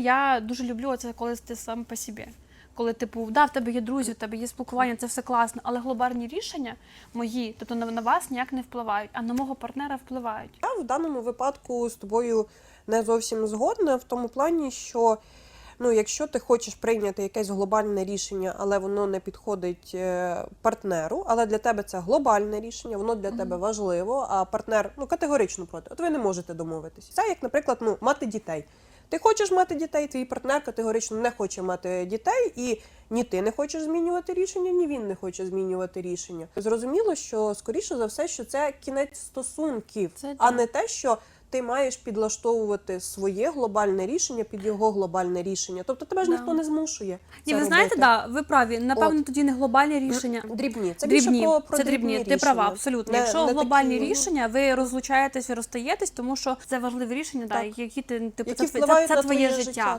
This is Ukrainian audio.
Я дуже люблю це, коли ти сам по собі. Коли типу, да, в тебе є друзі, в тебе є спілкування, це все класно, але глобальні рішення мої, тобто на, на вас ніяк не впливають, а на мого партнера впливають. Я в даному випадку з тобою не зовсім згодна в тому плані, що ну, якщо ти хочеш прийняти якесь глобальне рішення, але воно не підходить е, партнеру, але для тебе це глобальне рішення, воно для тебе важливо, а партнер ну, категорично проти. От ви не можете домовитися. Це як, наприклад, ну, мати дітей. Ти хочеш мати дітей, твій партнер категорично не хоче мати дітей, і ні ти не хочеш змінювати рішення, ні він не хоче змінювати рішення. Зрозуміло, що скоріше за все, що це кінець стосунків, Це а не те, що ти маєш підлаштовувати своє глобальне рішення під його глобальне рішення. Тобто тебе ж Да. ніхто не змушує. Ні, ви знаєте, да, ви праві. Напевно, тоді не глобальні рішення. Дрібні. Це дрібні, про, про це дрібні. рішення. Ти права, абсолютно. Не- Якщо не глобальні такі, ну, рішення, ви розлучаєтесь і розстаєтесь, тому що це важливі рішення, да, які ти типу Які це, це, це твоє твоє життя. життя.